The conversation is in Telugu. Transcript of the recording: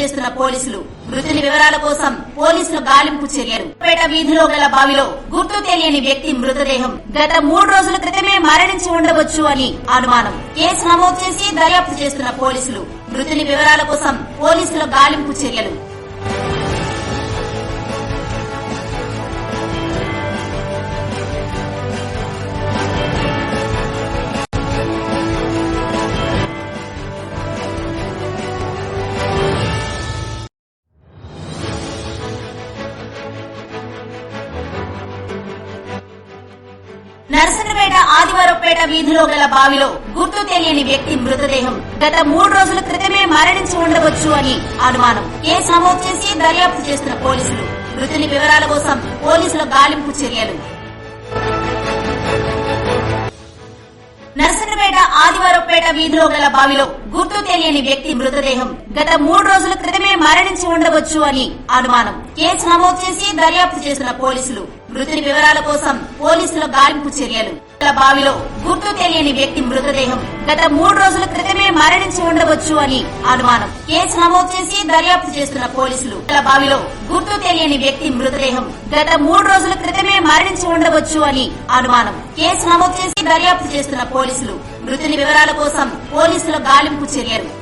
చేస్తున్న పోలీసులు మృతుని వివరాల కోసం పోలీసులు గాలింపు చర్యలు పేట వీధిలో గల బావిలో గుర్తు తెలియని వ్యక్తి మృతదేహం. గత మూడు రోజుల క్రితమే మరణించి ఉండవచ్చు అని అనుమానం. కేసు నమోదు చేసి దర్యాప్తు చేస్తున్న పోలీసులు మృతుని వివరాల కోసం పోలీసుల గాలింపు చర్యలు నరసన్నపేట ఆదివారపేట వీధిలో గల బావిలో గుర్తు తెలియని వ్యక్తి మృతదేహం. గత మూడు రోజుల క్రితమే మరణించి ఉండవచ్చు అని అనుమానం. కేసు నమోదు చేసి దర్యాప్తు చేస్తున్న పోలీసులు. మృతుని వివరాల కోసం పోలీసుల గాలింపు చర్యలు. నరసన్నపేట ఆదివారపేట వీధిలో గల బావిలో గుర్తు తెలియని వ్యక్తి మృతదేహం. గత మూడు రోజుల క్రితమే మరణించి ఉండవచ్చు అని అనుమానం. కేసు నమోదు చేసి దర్యాప్తు చేస్తున్న పోలీసులు. మృతుని వివరాల కోసం పోలీసుల గాలింపు చర్యలు. బావిలో గుర్తు తెలియని వ్యక్తి మృతదేహం. గత మూడు రోజుల క్రితమే మరణించి ఉండవచ్చు అని అనుమానం. కేసు నమోదు చేసి దర్యాప్తు చేస్తున్న పోలీసులు బావిలో గుర్తు తెలియని వ్యక్తి మృతదేహం గత మూడు రోజుల క్రితమే మరణించి ఉండవచ్చు అని అనుమానం. కేసు నమోదు చేసి దర్యాప్తు చేస్తున్న పోలీసులు మృతుని వివరాల కోసం పోలీసుల గాలింపు చర్యలు.